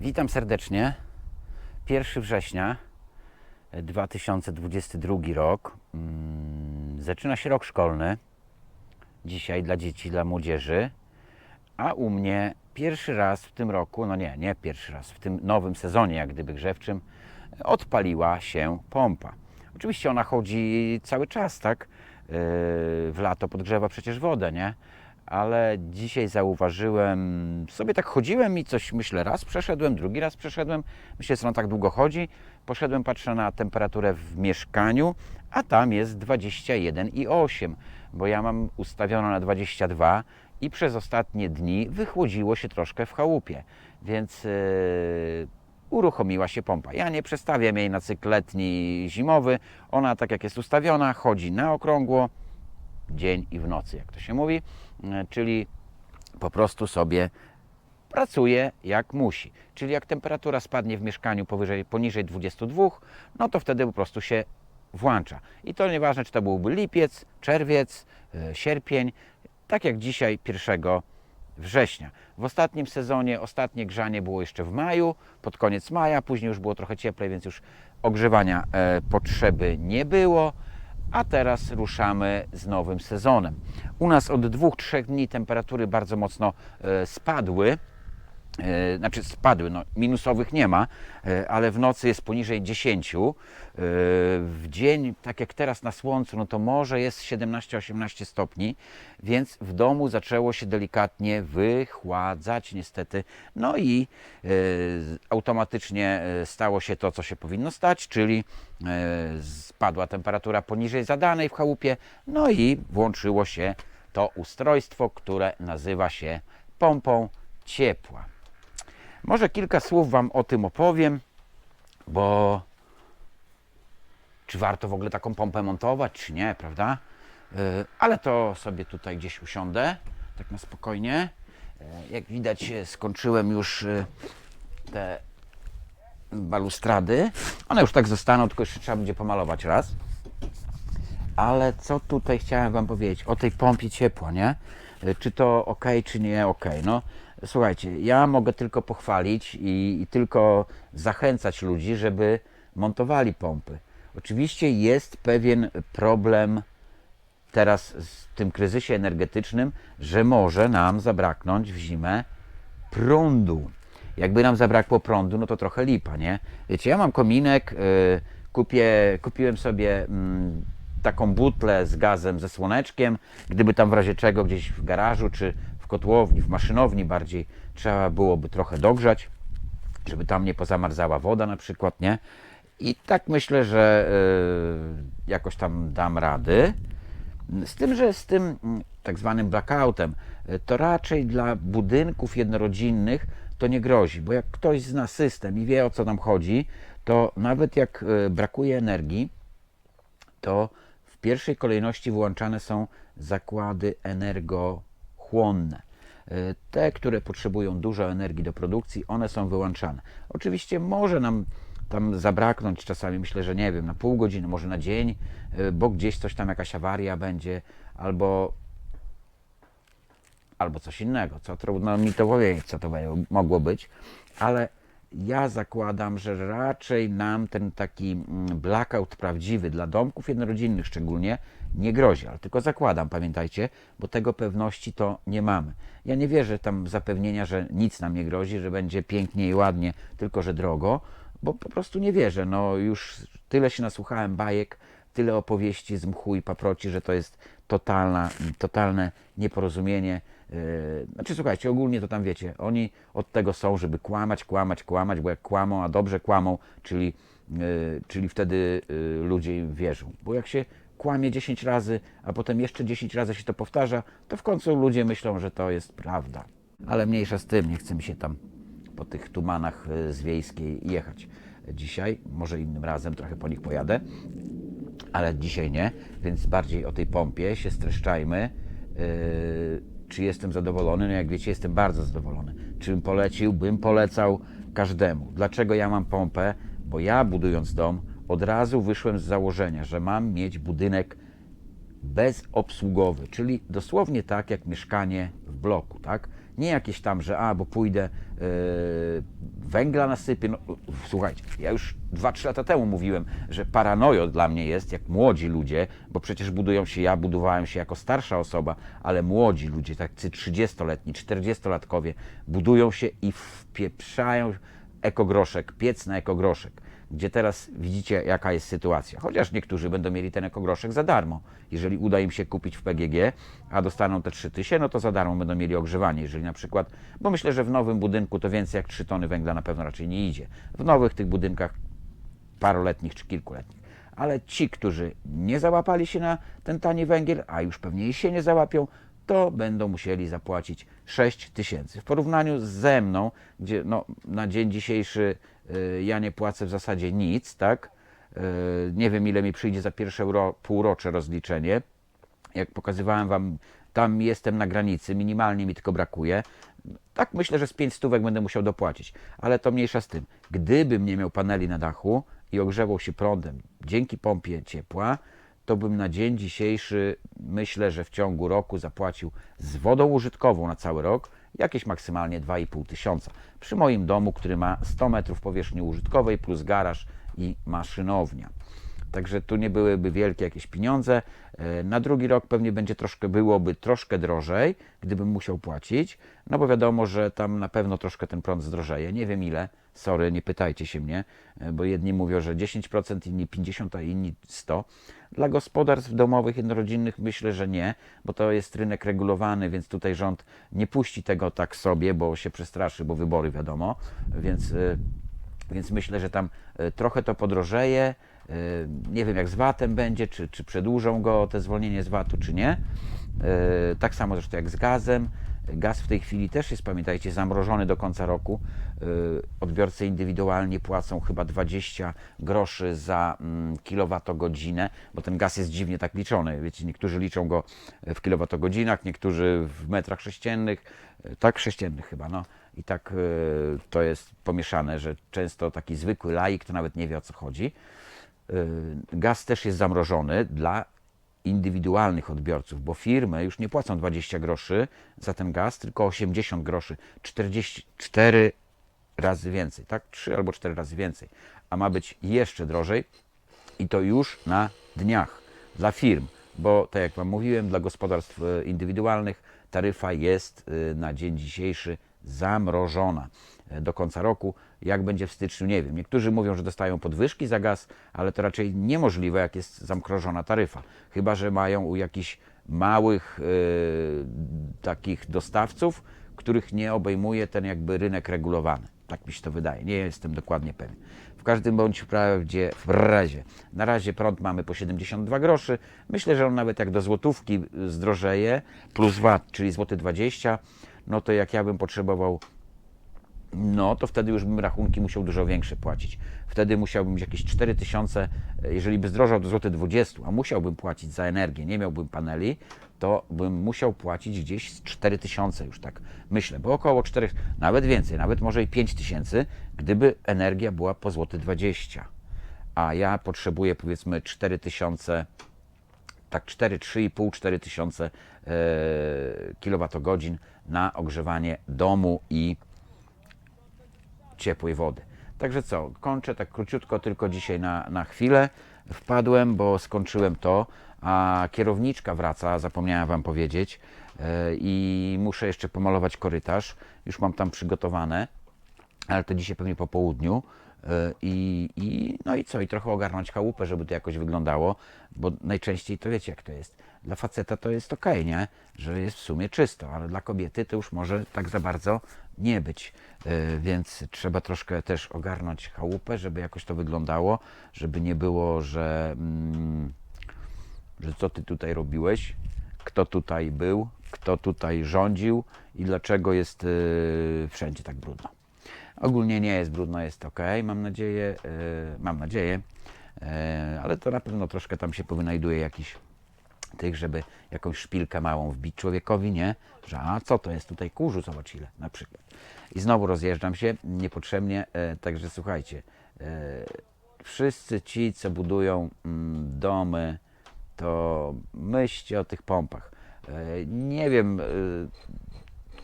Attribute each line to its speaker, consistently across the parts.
Speaker 1: Witam serdecznie. 1 września 2022 rok. Mm, Zaczyna się rok szkolny. Dzisiaj dla dzieci, dla młodzieży. A u mnie pierwszy raz w tym roku, no nie, nie pierwszy raz, w tym nowym sezonie, jak gdyby grzewczym, odpaliła się pompa. Oczywiście ona chodzi cały czas, tak? Yy, W lato podgrzewa przecież wodę, nie? Ale dzisiaj zauważyłem, sobie tak chodziłem i coś myślę, raz przeszedłem, drugi raz przeszedłem. Myślę, że ona tak długo chodzi. Poszedłem, patrzę na temperaturę w mieszkaniu, a tam jest 21,8, bo ja mam ustawiono na 22 i przez ostatnie dni wychłodziło się troszkę w chałupie, więc yy, uruchomiła się pompa. Ja nie przestawiam jej na cykl letni, zimowy. Ona tak jak jest ustawiona, chodzi na okrągło, dzień i w nocy, jak to się mówi, E, czyli po prostu sobie pracuje jak musi. Czyli jak temperatura spadnie w mieszkaniu powyżej, poniżej 22, no to wtedy po prostu się włącza. I to nieważne, czy to byłby lipiec, czerwiec, e, sierpień, tak jak dzisiaj 1 września. W ostatnim sezonie ostatnie grzanie było jeszcze w maju, pod koniec maja, później już było trochę cieplej, więc już ogrzewania e, potrzeby nie było. A teraz ruszamy z nowym sezonem. U nas od dwóch, trzech dni temperatury bardzo mocno e, spadły. E, Znaczy spadły, no, minusowych nie ma, e, ale w nocy jest poniżej 10. E, W dzień, tak jak teraz na słońcu, no to może jest 17-18 stopni, więc w domu zaczęło się delikatnie wychładzać niestety. No i automatycznie stało się to, co się powinno stać, czyli spadła temperatura poniżej zadanej w chałupie, no i włączyło się to ustrojstwo, które nazywa się pompą ciepła. Może kilka słów Wam o tym opowiem, bo czy warto w ogóle taką pompę montować, czy nie, prawda? Yy, Ale to sobie tutaj gdzieś usiądę, tak na spokojnie. Yy, Jak widać, e, skończyłem już te balustrady. One już tak zostaną, tylko jeszcze trzeba będzie pomalować raz. Ale co tutaj chciałem Wam powiedzieć o tej pompie ciepła, nie? Y, Czy to ok, czy nie ok? No, słuchajcie, ja mogę tylko pochwalić i, i tylko zachęcać ludzi, żeby montowali pompy. Oczywiście jest pewien problem teraz z tym kryzysie energetycznym, że może nam zabraknąć w zimę prądu. Jakby nam zabrakło prądu, no to trochę lipa, nie? Wiecie, ja mam kominek, y, kupię, kupiłem sobie mm, taką butlę z gazem, ze słoneczkiem, gdyby tam w razie czego gdzieś w garażu, czy kotłowni, w maszynowni bardziej trzeba byłoby trochę dogrzać, żeby tam nie pozamarzała woda na przykład, nie? I tak myślę, że y, jakoś tam dam rady. Z tym, że z tym mm, tak zwanym blackoutem, y, to raczej dla budynków jednorodzinnych to nie grozi, bo jak ktoś zna system i wie o co nam chodzi, to nawet jak y, brakuje energii, to w pierwszej kolejności wyłączane są zakłady energochłonne. Y, Te, które potrzebują dużo energii do produkcji, one są wyłączane. Oczywiście może nam tam zabraknąć czasami, myślę, że nie wiem, na pół godziny, może na dzień, y, bo gdzieś coś tam, jakaś awaria będzie, albo albo coś innego, co trudno mi to powiedzieć, co to mogło być, ale ja zakładam, że raczej nam ten taki mm, blackout prawdziwy dla domków jednorodzinnych szczególnie nie grozi, ale tylko zakładam, pamiętajcie, bo tego pewności to nie mamy. Ja nie wierzę tam zapewnienia, że nic nam nie grozi, że będzie pięknie i ładnie, tylko że drogo, bo po prostu nie wierzę. No już tyle się nasłuchałem bajek, tyle opowieści z mchu i paproci, że to jest totalna, totalne nieporozumienie. Yy, Znaczy, słuchajcie, ogólnie to tam wiecie, oni od tego są, żeby kłamać, kłamać, kłamać, bo jak kłamą, a dobrze kłamą, czyli, yy, czyli wtedy yy, ludzie im wierzą. Bo jak się kłamie 10 razy, a potem jeszcze 10 razy się to powtarza, to w końcu ludzie myślą, że to jest prawda. Ale mniejsza z tym, nie chce mi się tam po tych tumanach z wiejskiej jechać dzisiaj. Może innym razem trochę po nich pojadę ale dzisiaj nie, więc bardziej o tej pompie się streszczajmy. Yy, czy jestem zadowolony? No jak wiecie, jestem bardzo zadowolony. Czy bym polecił? Bym polecał każdemu. Dlaczego ja mam pompę? Bo ja budując dom od razu wyszłem z założenia, że mam mieć budynek bezobsługowy, czyli dosłownie tak jak mieszkanie w bloku, tak? Nie jakieś tam, że a, bo pójdę yy, węgla nasypie. No, słuchajcie, ja już 2-3 lata temu mówiłem, że paranojo dla mnie jest, jak młodzi ludzie, bo przecież budują się, ja budowałem się jako starsza osoba, ale młodzi ludzie, tacy 30-letni, 40-latkowie, budują się i wpieprzają ekogroszek, piec na ekogroszek, gdzie teraz widzicie, jaka jest sytuacja. Chociaż niektórzy będą mieli ten ekogroszek za darmo. Jeżeli uda im się kupić w PGG, a dostaną te 3000, no to za darmo będą mieli ogrzewanie. Jeżeli na przykład, bo myślę, że w nowym budynku to więcej jak 3 tony węgla na pewno raczej nie idzie. W nowych tych budynkach paroletnich czy kilkuletnich. Ale ci, którzy nie załapali się na ten tani węgiel, a już pewnie się nie załapią, to będą musieli zapłacić 6 tysięcy. W porównaniu ze mną, gdzie no, na dzień dzisiejszy ja nie płacę w zasadzie nic, tak? Y, nie wiem, ile mi przyjdzie za pierwsze półrocze rozliczenie. Jak pokazywałem Wam, tam jestem na granicy, minimalnie mi tylko brakuje. Tak myślę, że z 5 stówek będę musiał dopłacić, ale to mniejsza z tym. Gdybym nie miał paneli na dachu i ogrzewał się prądem dzięki pompie ciepła, to bym na dzień dzisiejszy, myślę, że w ciągu roku zapłacił z wodą użytkową na cały rok jakieś maksymalnie 2,5 tysiąca. Przy moim domu, który ma 100 metrów powierzchni użytkowej plus garaż i maszynownia. Także tu nie byłyby wielkie jakieś pieniądze. E, Na drugi rok pewnie będzie troszkę, byłoby troszkę drożej, gdybym musiał płacić, no bo wiadomo, że tam na pewno troszkę ten prąd zdrożeje. Nie wiem ile, sorry, nie pytajcie się mnie, e, bo jedni mówią, że 10%, inni 50%, a inni 100%. Dla gospodarstw domowych, jednorodzinnych myślę, że nie, bo to jest rynek regulowany, więc tutaj rząd nie puści tego tak sobie, bo się przestraszy, bo wybory wiadomo, więc e, więc myślę, że tam trochę to podrożeje. E, Nie wiem, jak z VAT-em będzie, czy, czy przedłużą go te zwolnienie z VAT-u, czy nie. E, Tak samo zresztą jak z gazem. Gaz w tej chwili też jest, pamiętajcie, zamrożony do końca roku. E, Odbiorcy indywidualnie płacą chyba 20 groszy za mm, kilowatogodzinę, bo ten gaz jest dziwnie tak liczony. Wiecie, niektórzy liczą go w kilowatogodzinach, niektórzy w metrach sześciennych, tak sześciennych chyba, no. I tak to jest pomieszane, że często taki zwykły laik to nawet nie wie o co chodzi. E, Gaz też jest zamrożony dla indywidualnych odbiorców, bo firmy już nie płacą 20 groszy za ten gaz, tylko 80 groszy, 44 razy więcej, tak? 3 albo 4 razy więcej. A ma być jeszcze drożej i to już na dniach dla firm, bo tak jak Wam mówiłem, dla gospodarstw e, indywidualnych taryfa jest e, na dzień dzisiejszy zamrożona do końca roku. Jak będzie w styczniu, nie wiem. Niektórzy mówią, że dostają podwyżki za gaz, ale to raczej niemożliwe, jak jest zamrożona taryfa. Chyba, że mają u jakichś małych e, takich dostawców, których nie obejmuje ten jakby rynek regulowany. Tak mi się to wydaje. Nie jestem dokładnie pewien. W każdym bądź wprawdzie, w razie. Na razie prąd mamy po 72 groszy. Myślę, że on nawet jak do złotówki zdrożeje, plus VAT, czyli złoty 20, no to jak ja bym potrzebował no to wtedy już bym rachunki musiał dużo większe płacić. Wtedy musiałbym jakieś 4000, e, jeżeli by zdrożał do złoty 20, a musiałbym płacić za energię, nie miałbym paneli, to bym musiał płacić gdzieś z 4000 już tak myślę, bo około 4, nawet więcej, nawet może i 5000, gdyby energia była po złoty 20. A ja potrzebuję powiedzmy 4000 tak 4, 3,5, 4 tysiące e, kilowatogodzin na ogrzewanie domu i ciepłej wody. Także co, kończę tak króciutko, tylko dzisiaj na, na chwilę. Wpadłem, bo skończyłem to, a kierowniczka wraca, zapomniałem Wam powiedzieć, e, i muszę jeszcze pomalować korytarz. Już mam tam przygotowane, ale to dzisiaj pewnie po południu. E, I, i, no i co, i trochę ogarnąć chałupę, żeby to jakoś wyglądało, bo najczęściej to wiecie jak to jest. Dla faceta to jest ok, nie? Że jest w sumie czysto, ale dla kobiety to już może tak za bardzo nie być. E, Więc trzeba troszkę też ogarnąć chałupę, żeby jakoś to wyglądało, żeby nie było, że, mm, że co ty tutaj robiłeś, kto tutaj był, kto tutaj rządził i dlaczego jest e, wszędzie tak brudno. Ogólnie nie jest brudno, jest ok, mam nadzieję, e, mam nadzieję, e, ale to na pewno troszkę tam się powynajduje jakiś tych, żeby jakąś szpilkę małą wbić człowiekowi, nie? Że a co to jest tutaj kurzu, zobacz ile na przykład. I znowu rozjeżdżam się niepotrzebnie, e, także słuchajcie, wszyscy ci, co budują mm, domy, to myślcie o tych pompach. Nie wiem,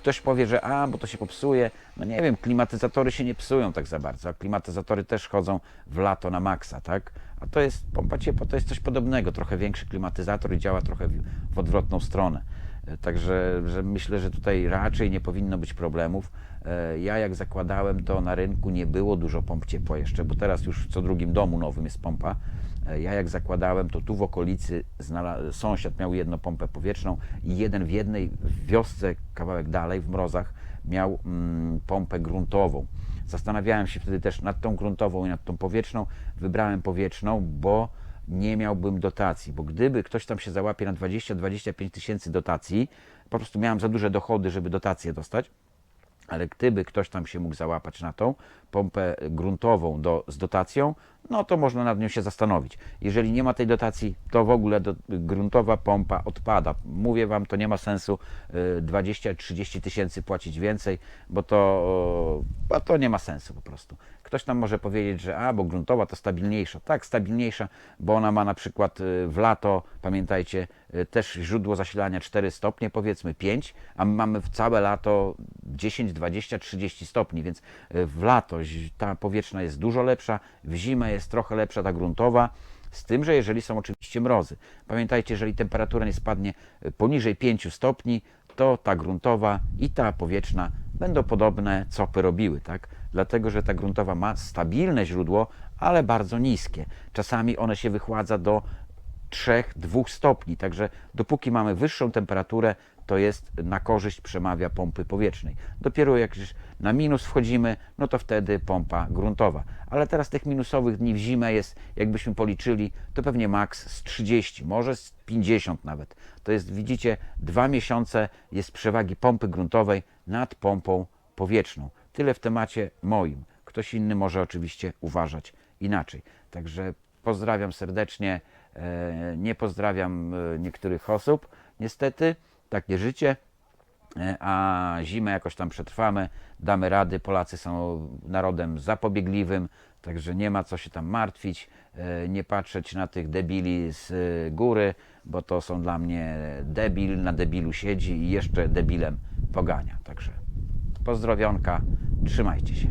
Speaker 1: Ktoś powie, że a, bo to się popsuje. No nie wiem, klimatyzatory się nie psują tak za bardzo, a klimatyzatory też chodzą w lato na maksa, tak? A to jest, pompa ciepła to jest coś podobnego, trochę większy klimatyzator i działa trochę w, w odwrotną stronę. E, Także że myślę, że tutaj raczej nie powinno być problemów. E, Ja jak zakładałem, to na rynku nie było dużo pomp ciepła jeszcze, bo teraz już w co drugim domu nowym jest pompa. E, Ja jak zakładałem, to tu w okolicy sąsiad miał jedną pompę powietrzną i jeden w jednej wiosce, kawałek dalej, w mrozach, miał mm, pompę gruntową. Zastanawiałem się wtedy też nad tą gruntową i nad tą powietrzną. Wybrałem powietrzną, bo nie miałbym dotacji, bo gdyby ktoś tam się załapie na 20-25 tysięcy dotacji, po prostu miałem za duże dochody, żeby dotację dostać, ale gdyby ktoś tam się mógł załapać na tą pompę gruntową do, z dotacją, no to można nad nią się zastanowić. Jeżeli nie ma tej dotacji, to w ogóle do, gruntowa pompa odpada. Mówię Wam, to nie ma sensu y, 20-30 tysięcy płacić więcej, bo to, bo to nie ma sensu po prostu. Ktoś tam może powiedzieć, że a, bo gruntowa to stabilniejsza. Tak, stabilniejsza, bo ona ma na przykład y, w lato, pamiętajcie, y, też źródło zasilania 4 stopnie, powiedzmy 5, a my mamy w całe lato 10, 20, 30 stopni, więc y, w lato ta powietrzna jest dużo lepsza, w zimę jest trochę lepsza ta gruntowa, z tym, że jeżeli są oczywiście mrozy. Pamiętajcie, jeżeli temperatura nie spadnie poniżej 5 stopni, to ta gruntowa i ta powietrzna będą podobne, co by robiły, tak? Dlatego, że ta gruntowa ma stabilne źródło, ale bardzo niskie. Czasami one się wychładza do 3-2 stopni, także dopóki mamy wyższą temperaturę, to jest na korzyść przemawia pompy powietrznej. Dopiero jak już na minus wchodzimy, no to wtedy pompa gruntowa. Ale teraz tych minusowych dni w zimę jest, jakbyśmy policzyli, to pewnie maks z 30, może z 50 nawet. To jest, widzicie, dwa miesiące jest przewagi pompy gruntowej nad pompą powietrzną. Tyle w temacie moim. Ktoś inny może oczywiście uważać inaczej. Także pozdrawiam serdecznie. E, Nie pozdrawiam e, niektórych osób, niestety, takie życie. E, A zimę jakoś tam przetrwamy, damy rady. Polacy są narodem zapobiegliwym, także nie ma co się tam martwić, nie patrzeć na tych debili z góry, bo to są dla mnie debil, na debilu siedzi i jeszcze debilem pogania. Także pozdrowionka, trzymajcie się.